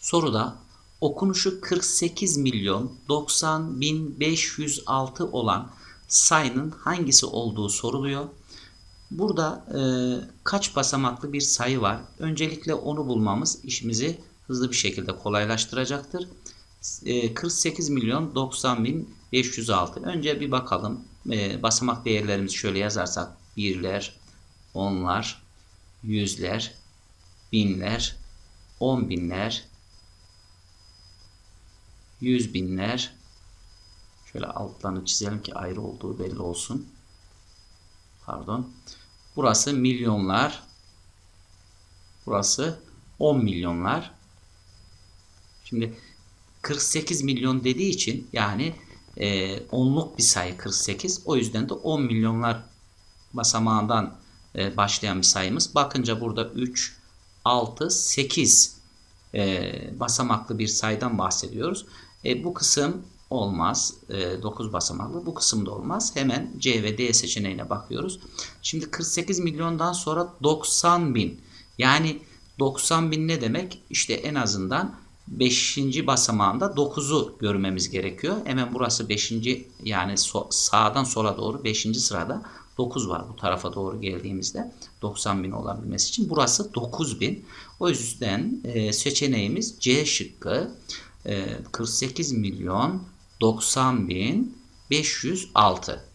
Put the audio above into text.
Soruda okunuşu 48 milyon 90 bin 506 olan sayının hangisi olduğu soruluyor. Burada e, kaç basamaklı bir sayı var? Öncelikle onu bulmamız işimizi hızlı bir şekilde kolaylaştıracaktır. E, 48 milyon 90 bin 506. Önce bir bakalım. E, basamak değerlerimizi şöyle yazarsak birler, onlar, yüzler, binler, on binler, yüz binler. Şöyle altlarını çizelim ki ayrı olduğu belli olsun. Pardon. Burası milyonlar. Burası 10 milyonlar. Şimdi 48 milyon dediği için yani e, onluk bir sayı 48. O yüzden de 10 milyonlar basamağından e, başlayan bir sayımız. Bakınca burada 3, 6, 8 e, basamaklı bir sayıdan bahsediyoruz. E, bu kısım olmaz. E, 9 basamaklı. Bu kısım da olmaz. Hemen C ve D seçeneğine bakıyoruz. Şimdi 48 milyondan sonra 90 bin. Yani 90 bin ne demek? İşte en azından 5. basamağında 9'u görmemiz gerekiyor. Hemen burası 5. yani so- sağdan sola doğru 5. sırada 9 var bu tarafa doğru geldiğimizde 90 bin olabilmesi için. Burası 9 bin. O yüzden e, seçeneğimiz C şıkkı 48 milyon 90 bin 506.